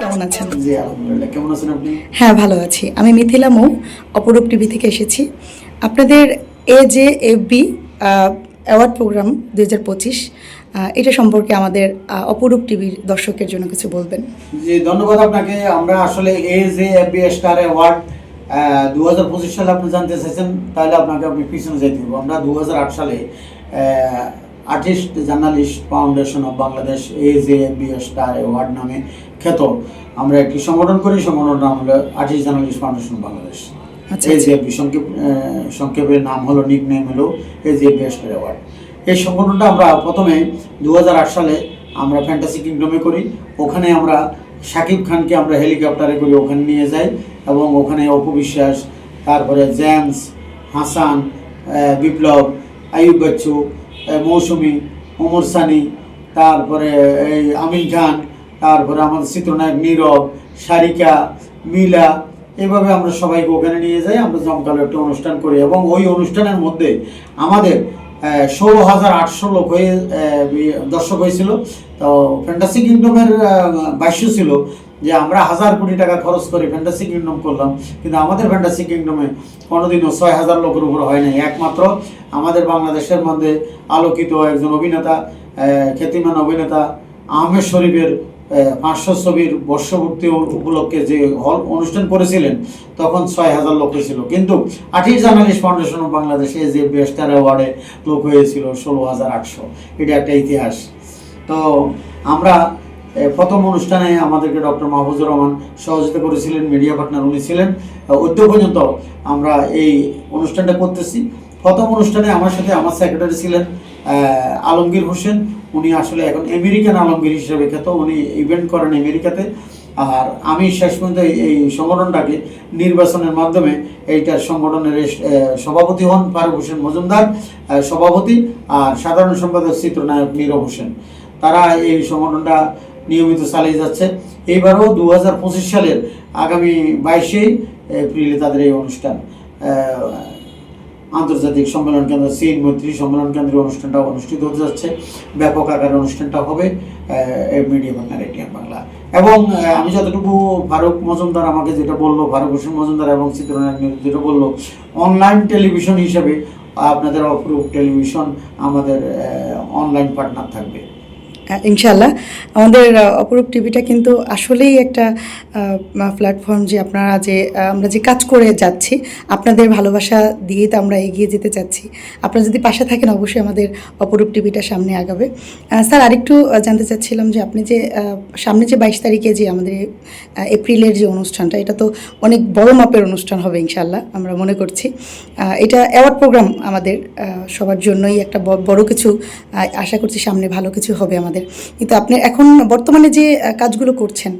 কেমন আছেন? জি আলহামদুলিল্লাহ। কেমন আছেন আপনি? হ্যাঁ ভালো আছি। আমি মিথিলা মৌ অপরূপ টিভি থেকে এসেছি। আপনাদের A J F B award program দুই হাজার পঁচিশ এটা সম্পর্কে আমাদের অপরূপ টিভির দর্শকের জন্য কিছু বলবেন। জি ধন্যবাদ আপনাকে। আমরা আসলে A J F B star award দু হাজার পঁচিশ সালে আপনি জানতে চাইছেন তাহলে আপনাকে আমি পিছনে যেতে হবে আমরা দু হাজার আট সালে artist journalist foundation of Bangladesh A J B star award নামে খ্যাত। আমরা একটি সংগঠন করি সংগঠনের নাম হলো আর্টিস্ট জার্নালিস্ট ফাউন্ডেশন বাংলাদেশ। আচ্ছা, এই যে সংক্ষেপ সংক্ষেপের নাম হলো নিক নেম হলো এই যে বেস্টার অ্যাওয়ার্ড এই সংগঠনটা আমরা প্রথমে দু হাজার আট সালে আমরা ফ্যান্টাসি কিংডমে করি। ওখানে আমরা শাকিব খানকে আমরা হেলিকপ্টারে করে ওখানে নিয়ে যাই। এবং ওখানে অপবিশ্বাস, তারপরে জেমস, হাসান বিপ্লব আয়ুব বচ্চু মৌসুমী, ওমর সানি, তারপরে এই আমিন খান, তারপরে আমাদের চিত্রনায়ক নীরব, সারিকা, মিলা, এভাবে আমরা সবাইকে ওখানে নিয়ে যাই, আমরা জমকালো একটা অনুষ্ঠান করি। এবং ওই অনুষ্ঠানের মধ্যে আমাদের ষোলো হাজার আটশো লোক হয়ে দর্শক হয়েছিল। তো ফ্যান্টাসি কিংডমের ভাষ্য ছিল যে আমরা হাজার কোটি টাকা খরচ করে ফ্যান্টাসি কিংডম করলাম। কিন্তু আমাদের ফ্যান্টাসি কিংডমে কোনোদিনও ছয় হাজার লোকের উপর হয় নাই। একমাত্র আমাদের বাংলাদেশের মধ্যে আলোকিত একজন অভিনেতা খ্যাতিমান অভিনেতা আহমেদ শরীফের পাঁচশো ছবির বর্ষপূর্তি উপলক্ষে যে হল অনুষ্ঠান করেছিলেন, তখন ছয় হাজার লোক হয়েছিল। কিন্তু আর্টিস্ট জার্নালিস্ট ফাউন্ডেশন অফ বাংলাদেশে যে বেস্টার অ্যাওয়ার্ডে লোক হয়েছিল ষোলো হাজার আটশো। এটা একটা ইতিহাস। তো আমরা প্রথম অনুষ্ঠানে আমাদেরকে ডক্টর মাহফুজুর রহমান সহযোগিতা করেছিলেন, মিডিয়া পার্টনার উনি ছিলেন। অদ্য পর্যন্ত আমরা এই অনুষ্ঠানটা করতেছি। প্রথম অনুষ্ঠানে আমার সাথে আমার সেক্রেটারি ছিলেন আলমগীর হোসেন। উনি আসলে এখন আমেরিকান আলমগীর হিসেবে খ্যাত। উনি ইভেন্ট করেন আমেরিকাতে। আর আমি শেষ পর্যন্ত এই- সংগঠনটাকে নির্বাচনের মাধ্যমে এইটার সংগঠনের সভাপতি হন ফারুক হোসেন মজুমদার সভাপতি আর সাধারণ সম্পাদক চিত্রনায়ক নীরব হোসেন। তারা এই সংগঠনটা নিয়মিত চালিয়ে যাচ্ছে। এইবারও দু হাজার পঁচিশ সালের আগামী বাইশে এপ্রিলে তাদের এই অনুষ্ঠান। আন্তর্জাতিক সম্মেলন কেন্দ্র সিন মৈত্রী সম্মেলন কেন্দ্রের অনুষ্ঠানটা অনুষ্ঠিত হতে যাচ্ছে। ব্যাপক আকারে অনুষ্ঠানটা হবে মিডিয়া বাংলা এটিএম বাংলা। এবং আমি যতটুকু ফারুক মজুমদার আমাকে যেটা বলল, ফারুক হোসেন মজুমদার এবং চিত্রনায়ক যেটা বলল অনলাইন টেলিভিশন হিসেবে আপনাদের অপরূপ টেলিভিশন আমাদের অনলাইন পার্টনার থাকবে। ইনশাল্লাহ আমাদের অপরূপ টিভিটা কিন্তু আসলেই একটা প্ল্যাটফর্ম যে আপনারা যে আমরা যে কাজ করে যাচ্ছি, আপনাদের ভালোবাসা দিয়ে তো আমরা এগিয়ে যেতে চাচ্ছি। আপনারা যদি পাশে থাকেন, অবশ্যই আমাদের অপরূপ টিভিটা সামনে আগাবে। স্যার, আরেকটু জানতে চাচ্ছিলাম যে আপনি যে সামনে যে বাইশ তারিখে যে আমাদের এপ্রিলের যে অনুষ্ঠানটা, এটা তো অনেক বড় মাপের অনুষ্ঠান হবে ইনশাল্লাহ আমরা মনে করছি। এটা অ্যাওয়ার্ড প্রোগ্রাম আমাদের সবার জন্যই একটা বড় কিছু আশা করছি সামনে ভালো কিছু হবে আমাদের কিন্তু আপনি এখন বর্তমানে যে কাজগুলো করছেন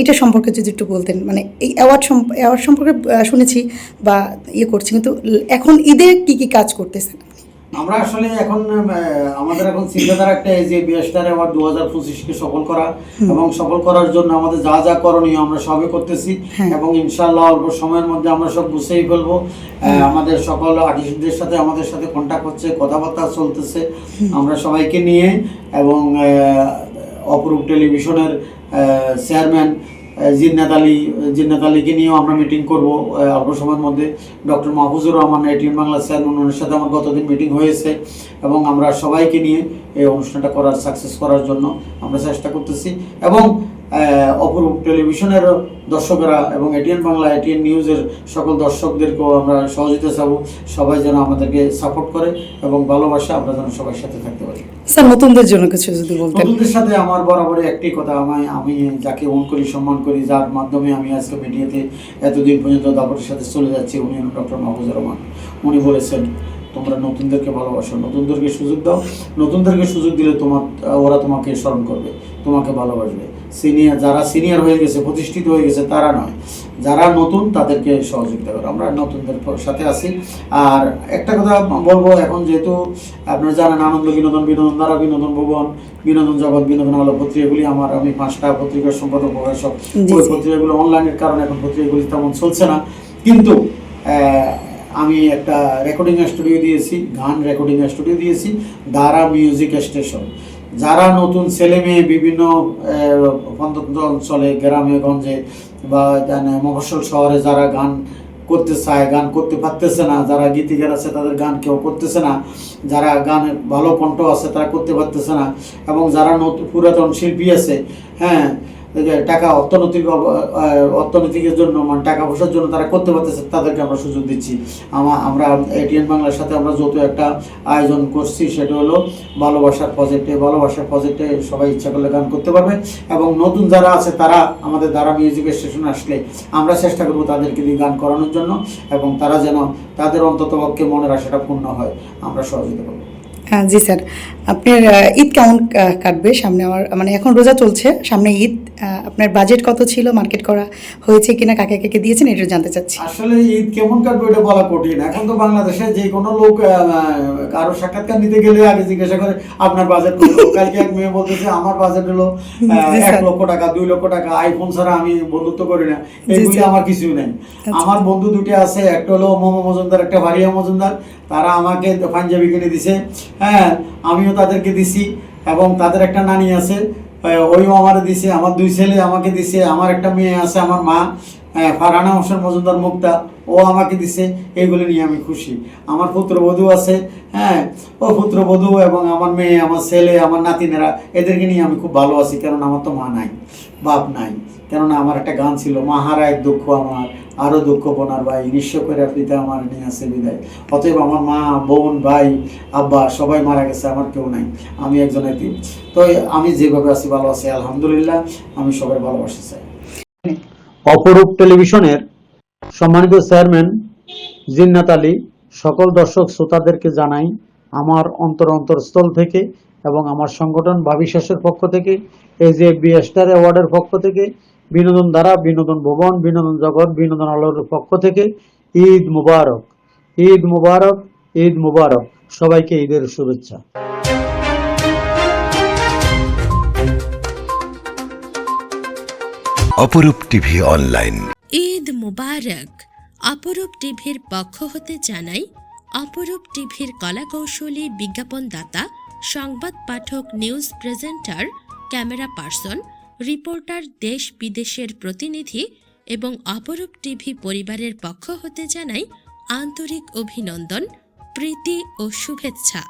এটা সম্পর্কে যদি একটু বলতেন মানে এই অ্যাওয়ার্ড অ্যাওয়ার্ড সম্পর্কে শুনেছি বা ইয়ে করছি, কিন্তু এখন ঈদে কী কী কাজ করতেছেন? আমরা আসলে এখন আমাদের এখন চিন্তাধারা একটা যে বিএসটার অ্যাওয়ার্ড দু হাজার পঁচিশকে সফল করা এবং সফল করার জন্য আমাদের যা যা করণীয় আমরা সবই করতেছি হ্যাঁ। এবং ইনশাল্লাহ অল্প সময়ের মধ্যে আমরা সব গুছিয়ে ফেলব। আমাদের সকল আর্টিস্টদের সাথে আমাদের সাথে কন্ট্যাক্ট হচ্ছে কথাবার্তা চলতেছে। আমরা সবাইকে নিয়ে এবং অপরূপ টেলিভিশনের চেয়ারম্যান জিন্নাত আলী, জিন্নাত আলীকে নিয়েও আমরা মিটিং করব অল্প সময়ের মধ্যে। Doctor Mahfuzur Rahman ATM Bangla sir ওনার সাথে আমার গতদিন মিটিং হয়েছে এবং আমরা সবাইকে নিয়ে এই অনুষ্ঠানটা করার সাকসেস করার জন্য আমরা চেষ্টা করতেছি। এবং অপরূপ টেলিভিশনের দর্শকেরা এবং এটিএন বাংলা এটিএন নিউজের সকল দর্শকদেরকেও আমরা সহযোগিতা চাবো। সবাই যেন আমাদেরকে সাপোর্ট করে এবং ভালোবাসা আমরা যেন সবার সাথে থাকতে পারি। স্যার নতুনদের জন্য কিছু যদি বলতেন। নতুনদের সাথে আমার বরাবরই একটি কথা আমি আমি যাকে মন করি সম্মান করি যার মাধ্যমে আমি আজকে মিডিয়াতে এতদিন পর্যন্ত দাপটের সাথে চলে যাচ্ছি উনি ডক্টর মাহফুজুর রহমান। উনি বলেছেন তোমরা নতুনদেরকে ভালোবাসো নতুনদেরকে সুযোগ দাও। নতুনদেরকে সুযোগ দিলে তোমার ওরা তোমাকে স্মরণ করবে তোমাকে ভালোবাসবে। সিনিয়র যারা সিনিয়র হয়ে গেছে প্রতিষ্ঠিত হয়ে গেছে তারা নয়। যারা নতুন তাদেরকে সহযোগিতা করে। আমরা নতুনদের সাথে আছি। আর একটা কথা বলব এখন যেহেতু আপনারা জানেন আনন্দ বিনোদন বিনোদন দ্বারা বিনোদন ভুবন বিনোদন জগৎ বিনোদন আলো পত্রিকাগুলি আমার আমি পাঁচটা পত্রিকার সম্পাদক প্রকাশক। ওই পত্রিকাগুলো অনলাইনের কারণে এখন পত্রিকাগুলি তেমন চলছে না। কিন্তু আমি একটা রেকর্ডিং স্টুডিও দিয়েছি গান রেকর্ডিং স্টুডিও দিয়েছি দারা মিউজিক স্টেশন যারা নতুন ছেলে মেয়ে বিভিন্ন প্রত্যন্ত অঞ্চলে, গ্রামে, গঞ্জে বা মফসল শহরে যারা গান করতে চায়, গান করতে পারতেছে না, যারা গীতিকার আছে তাদের গান কেউ করতেছে না, যারা গানে ভালো কণ্ঠ আছে তারা করতে পারতেছে না, এবং যারা নতুন পুরাতন শিল্পী আছে হ্যাঁ টাকা অর্থনৈতিক অর্থনৈতিকের জন্য মানে টাকা পয়সার জন্য তারা করতে পারতেছে, তাদেরকে আমরা সুযোগ দিচ্ছি। আমা- আমরা এটিএন বাংলার সাথে আমরা যত একটা আয়োজন করছি, সেটা হলো ভালোবাসার প্রজেক্টে ভালোবাসার প্রজেক্টে সবাই ইচ্ছা করলে গান করতে পারবে। এবং নতুন যারা আছে, তারা আমাদের দ্বারা মিউজিক স্টেশন আসলে আমরা চেষ্টা করব তাদেরকে দিয়ে গান করানোর জন্য, এবং তারা যেন তাদের অন্তত পক্ষে মনের আশাটা পূর্ণ হয়। আমরা সহযোগিতা করব। জি স্যার। আপনার ঈদ কেমন কাটবে? সামনে আমার মানে এখন রোজা চলছে সামনে ঈদ আপনার বাজেট কত ছিল? মার্কেট করা হয়েছে কিনা? কাকে কাকে দিয়েছেন? এটা জানতে চাচ্ছি। আসলে ঈদ কেমন কাটবে এটা বলা কঠিন। এখন তো বাংলাদেশে যে কোনো লোক কারও সাক্ষাৎকার নিতে গেলে আগে জিজ্ঞাসা করে আপনার বাজেট কত? কালকে এক মেয়ে বলতেছে আমার বাজেট হলো এক লক্ষ টাকা দুই লক্ষ টাকা। আইফোন ছাড়া আমি বন্ধুত্ব করি না। এগুলি আমার কিছুই নাই। আচ্ছা। আমার বন্ধু দুটি আছে একটা হলো মোমো মজুমদার একটা ভারিয়া মজুমদার। তারা আমাকে পাঞ্জাবি কিনে দিছে। হ্যাঁ আমিও তাদেরকে দিছি এবং তাদের একটা নানি আছে। ওইও আমার দিছে, আমার দুই ছেলে আমাকে দিছে, আমার একটা মেয়ে আছে, আমার মা ফারহানা হোসেন মজুমদার মুক্তা, ও আমাকে দিছে, এইগুলি নিয়ে আমি খুশি। আমার পুত্রবধূ আছে হ্যাঁ ও পুত্রবধূ এবং আমার মেয়ে, আমার ছেলে, আমার নাতিনেরা, এদেরকে নিয়ে আমি খুব ভালো আছি কারণ আমার তো মা নাই, বাপ নাই, কেননা আমার একটা গান ছিল মা হারা এক দুঃখ আমার আরও দুঃখ বোনার ভাই, নিঃস্ব করে পিতা আমার নিয়ে আছে বিদায়। অতএব আমার মা, বোন, ভাই, আব্বা সবাই মারা গেছে, আমার কেউ নাই। আমি একজন এতিম তো আমি যেভাবে আছি, ভালো আছি, আলহামদুলিল্লাহ, আমি সবাই ভালোবাসি চাই। অপরূপ টেলিভিশনের সম্মানিত চেয়ারম্যান জিন্নাত আলী, সকল দর্শক শ্রোতাদেরকে জানাই আমার অন্তর অন্তরস্থল থেকে এবং আমার সংগঠন ভাবিশ্বাসের পক্ষ থেকে এই যে স্টার অ্যাওয়ার্ডের পক্ষ থেকে বিনোদন দ্বারা বিনোদন ভবন বিনোদন জগৎ বিনোদন আলোর পক্ষ থেকে ঈদ মুবারক ঈদ মুবারক ঈদ মুবারক। সবাইকে ঈদের শুভেচ্ছা। অপরূপ টিভি অনলাইন। ঈদ মুবারক। অপরূপ টিভির পক্ষ হতে জানাই অপরূপ টিভির কলাকৌশলী বিজ্ঞাপনদাতা সংবাদ পাঠক news presenter camera person reporter দেশ বিদেশের প্রতিনিধি এবং অপরূপ টিভি পরিবারের পক্ষ হতে জানাই আন্তরিক অভিনন্দন, প্রীতি ও শুভেচ্ছা।